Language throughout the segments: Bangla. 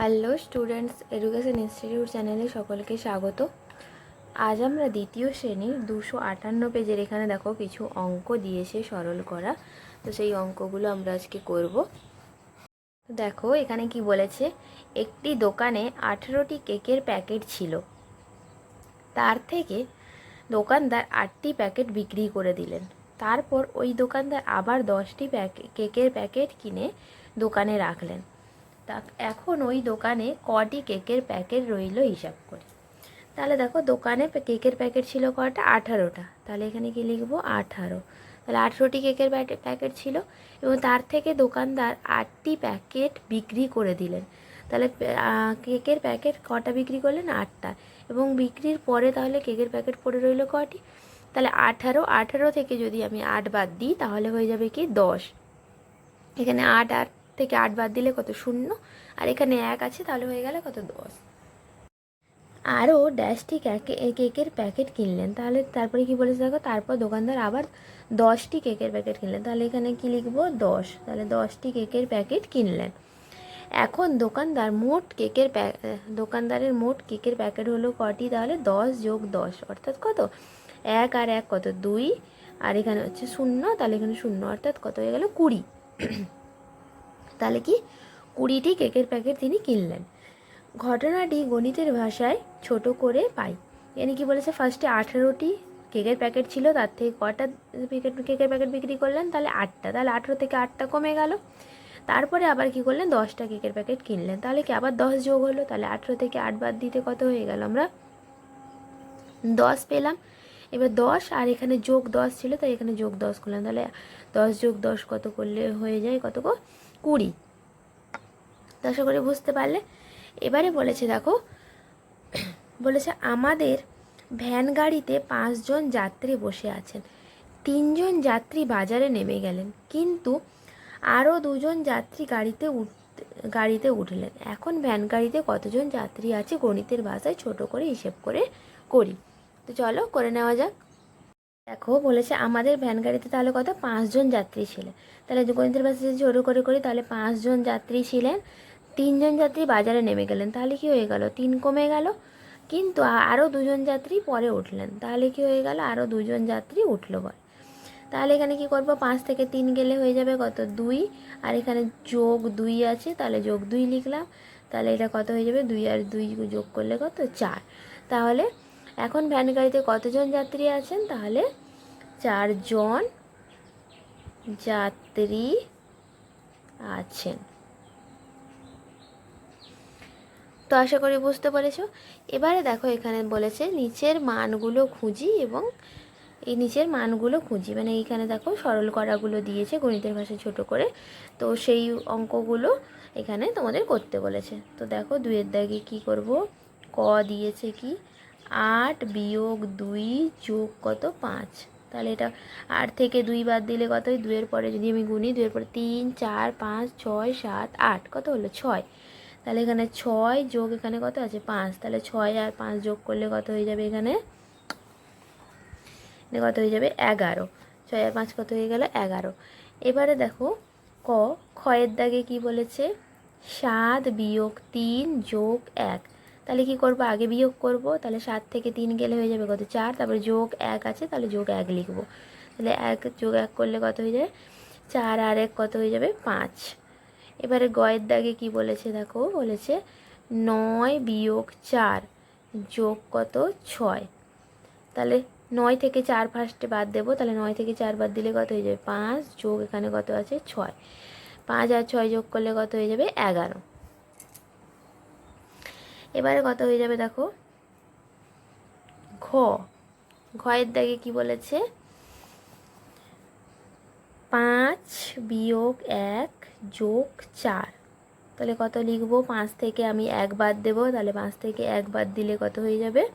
হ্যালো স্টুডেন্টস, এডুকেশন ইনস্টিটিউট চ্যানেলে সকলকে স্বাগত। আজ আমরা দ্বিতীয় শ্রেণির দুশো আটান্ন পেজের এখানে দেখো কিছু অঙ্ক দিয়েছে সরল করা। তো সেই অঙ্কগুলো আমরা আজকে করব। দেখো এখানে কি বলেছে, একটি দোকানে আঠেরোটি কেকের প্যাকেট ছিল। তার থেকে দোকানদার আটটি প্যাকেট বিক্রি করে দিলেন। তারপর ওই দোকানদার আবার দশটি প্যাকে, কেকের প্যাকেট কিনে দোকানে রাখলেন। তা এখন ওই দোকানে কটি কেকের প্যাকেট রইল হিসাব করে। তাহলে দেখো, দোকানে কেকের প্যাকেট ছিল কটা? আঠারোটা। তাহলে এখানে কি লিখব? আঠারো। তাহলে আঠেরোটি কেকের প্যাকেট ছিল এবং তার থেকে দোকানদার আটটি প্যাকেট বিক্রি করে দিলেন। তাহলে কেকের প্যাকেট কটা বিক্রি করলেন? আটটা। এবং বিক্রির পরে তাহলে কেকের প্যাকেট পড়ে রইল কটি? তাহলে আঠারো। আঠারো থেকে যদি আমি আট বাদ দিই, তাহলে হয়ে যাবে কি? দশ। এখানে আট আট থেকে আট বাদ দিলে কত? শূন্য। আর এখানে এক আছে, তাহলে হয়ে গেলে কত? দশ। আরও ড্যাশটি কেকে, কেকের প্যাকেট কিনলেন। তাহলে তারপরে কি বলেছে দেখো? তারপর দোকানদার আবার দশটি কেকের প্যাকেট কিনলেন। তাহলে এখানে কি লিখব? দশ। তাহলে দশটি কেকের প্যাকেট কিনলেন। এখন দোকানদার মোট কেকের দোকানদারের মোট কেকের প্যাকেট হলো কটি? তাহলে দশ যোগ দশ, অর্থাৎ কত? এক আর এক কত? দুই। আর এখানে হচ্ছে শূন্য, তাহলে এখানে শূন্য, অর্থাৎ কত হয়ে গেল কুড়ি। তাহলে কি কুড়িটি কেকের প্যাকেট তিনি কিনলেন। ঘটনাটি গণিতের ভাষায় ছোট করে পাই। এখানে কি বলেছে ফার্স্টে আঠেরোটি কেকের প্যাকেট ছিল, তার থেকে কটা প্যাকেট কেকের প্যাকেট বিক্রি করলেন? তাহলে আটটা। তাহলে আঠেরো থেকে আটটা কমে গেল। তারপরে আবার কি করলেন? দশটা কেকের প্যাকেট কিনলেন। তাহলে কি আবার দশ যোগ হলো? তাহলে আঠেরো থেকে আট বাদ দিতে কত হয়ে গেল? আমরা দশ পেলাম। এবার দশ, আর এখানে যোগ দশ ছিল, তাই এখানে যোগ দশ করলাম। তাহলে দশ যোগ দশ কত করলে হয়ে যায়? কত কুড়ি। আশা করি বুঝতে পারলে? এবারে বলেছে, দেখো, বলেছে আমাদের ভ্যান গাড়িতে পাঁচজন যাত্রী বসে আছেন। তিনজন যাত্রী বাজারে নেমে গেলেন, কিন্তু আরও দুজন যাত্রী গাড়িতে উঠ, গাড়িতে উঠলেন। এখন ভ্যান গাড়িতে কতজন যাত্রী আছে গণিতের ভাষায় ছোট করে হিসেব করে করি। তো চলো, করে নেওয়া যাক। দেখো বলেছে, আমাদের ভ্যান গাড়িতে তাহলে কত? পাঁচজন যাত্রী ছিলেন। তাহলে গণিতের ভাষায় যদি ছোটো করে করি, তাহলে পাঁচজন যাত্রী ছিলেন তিনজন যাত্রী বাজারে নেমে গেলেন, তাহলে কি হয়ে গেল? তিন কমে গেল। কিন্তু আরও দুজন যাত্রী পরে উঠলেন, তাহলে কি হয়ে গেল? আরও দুজন যাত্রী উঠল বল তাহলে এখানে কি করব? পাঁচ থেকে তিন গেলে হয়ে যাবে কত? দুই। আর এখানে যোগ দুই আছে, তাহলে যোগ দুই লিখলাম। তাহলে এটা কত হয়ে যাবে? দুই আর দুই যোগ করলে কত? চার। তাহলে এখন ভ্যান গাড়িতে কতজন যাত্রী আছেন? তাহলে চারজন যাত্রী আছেন। তো আশা করি বুঝতে পেরেছ। এবারে দেখো এখানে বলেছে নিচের মানগুলো খুঁজি এবং এই নিচের মানগুলো খুঁজি। মানে এইখানে দেখো সরল করাগুলো দিয়েছে গণিতের ভাষায় ছোট করে। তো সেই অঙ্কগুলো এখানে তোমাদের করতে বলেছে। তো দেখো দুইয়ের দাগে কি করব? ক দিয়েছে কি? আট বিয়োগ দুই যোগ কত? পাঁচ। তাহলে এটা আট থেকে দুই বাদ দিলে কত দুইয়ের পরে যদি আমি গুনি, দুইয়ের পরে তিন, চার, পাঁচ, ছয়, সাত, আট। কত হলো? ছয়। তাহলে এখানে ছয় যোগ এখানে কত আছে? পাঁচ। তাহলে ছয় আর পাঁচ যোগ করলে কত হয়ে যাবে এখানে? কত হয়ে যাবে? এগারো। ছয় আর পাঁচ কত হয়ে গেল? এগারো। এবারে দেখো, ক ক্ষয়ের দাগে কি বলেছে? সাত বিয়োগ তিন যোগ এক। তাহলে কি করব? আগে বিয়োগ করব, তাহলে সাত থেকে তিন গেলে হয়ে যাবে কত? চার, তারপরে যোগ এক আছে, তাহলে যোগ এক লিখব। তাহলে এক যোগ এক করলে কত হয়ে যাবে? চার আর এক কত হয়ে যাবে? পাঁচ। এবারে গয়ের দাগে কি বলেছে দেখো? বলেছে নয় বিয়োগ চার যোগ কত? ছয়। তাহলে নয় থেকে চার ফার্স্টে বাদ দেবো, তাহলে নয় থেকে চার বাদ দিলে কত হয়ে যাবে? পাঁচ। যোগ এখানে কত আছে? ছয়। পাঁচ আর ছয় যোগ করলে কত হয়ে যাবে? এগারো। এবারে কত হয়ে যাবে, দেখো। ঘ। ঘয়ের দাগে কি বলেছে? পাঁচ বিয়োগ এক যোগ চার। তাহলে কত লিখব? পাঁচ থেকে আমি এক বাদ দেবো, তাহলে পাঁচ থেকে এক বাদ দিলে কত হয়ে যাবে?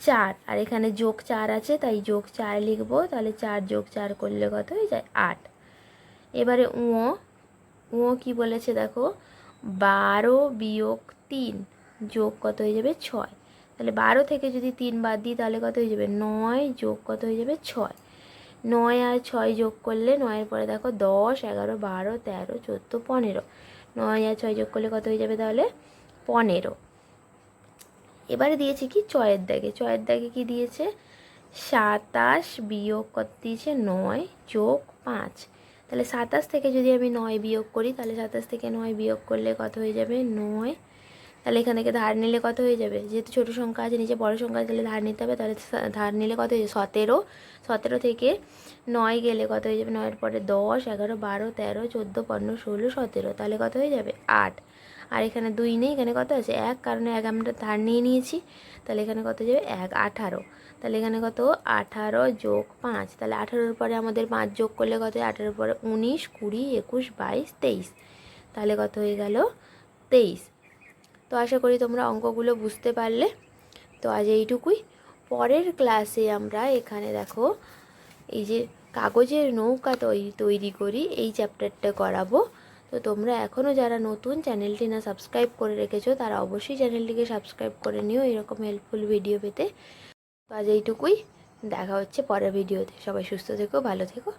চার। আর এখানে যোগ চার আছে, তাই যোগ চার লিখব, তাহলে চার যোগ চার করলে কত হয়ে যায়? আট। এবারে উঁ উঁ কি বলেছে, দেখো? বারো বিয়োগ তিন। যোগ কত হয়ে যাবে ছয়। তাহলে বারো থেকে যদি তিন বাদ দিই, তাহলে কত হয়ে যাবে? নয় যোগ কত হয়ে যাবে? ছয়। নয় আর ছয় যোগ করলে, নয়ের পরে দেখো দশ, এগারো, বারো, তেরো, চোদ্দ, পনেরো। নয় আর ছয় যোগ করলে কত হয়ে যাবে তাহলে? পনেরো। এবারে দিয়েছে কি? চয়ের দাগে। চয়ের দাগে কি দিয়েছে? সাতাশ বিয়োগ কত দিয়েছে নয় যোগ পাঁচ। তাহলে সাতাশ থেকে যদি আমি নয় বিয়োগ করি, তাহলে সাতাশ থেকে নয় বিয়োগ করলে কত হয়ে যাবে? নয় তাহলে এখান থেকে ধার নিলে কত হয়ে যাবে? যেহেতু ছোটো সংখ্যা আছে, নিচে বড় সংখ্যা তাহলে ধার নিতে হবে, তাহলে ধার নিলে কত হয়ে যাবে? সতেরো। সতেরো থেকে নয় গেলে কত হয়ে যাবে? নয়ের পরে দশ, এগারো, বারো, তেরো, চোদ্দ, পনেরো, ষোলো, সতেরো। তাহলে কত হয়ে যাবে? আট। আর এখানে দুই নেই, এখানে কত আছে? এক। কারণে এক আমরা ধার নিয়ে নিয়েছি, তাহলে এখানে কত যাবে? এক। আঠারো। তাহলে এখানে কত? আঠারো যোগ পাঁচ। তাহলে আঠারোর পরে আমাদের পাঁচ যোগ করলে কত? আঠারোর পরে উনিশ, কুড়ি, একুশ, বাইশ, তেইশ। তাহলে কত হয়ে গেল? তেইশ। তো আশা করি তোমরা অঙ্কগুলো বুঝতে পারলে। তো আজ এইটুকুই। পরের ক্লাসে আমরা এখানে দেখো, এই যে কাগজের নৌকা তৈরি তৈরি করি, এই চ্যাপ্টারটা করাবো। তো তোমরা এখনও যারা নতুন চ্যানেলটি না সাবস্ক্রাইব করে রেখেছো, তারা অবশ্যই চ্যানেলটিকে সাবস্ক্রাইব করে নিও, এরকম হেল্পফুল ভিডিও পেতে। তো আজ এইটুকুই। দেখা হচ্ছে পরের ভিডিওতে সবাই সুস্থ থেকো, ভালো থেকো।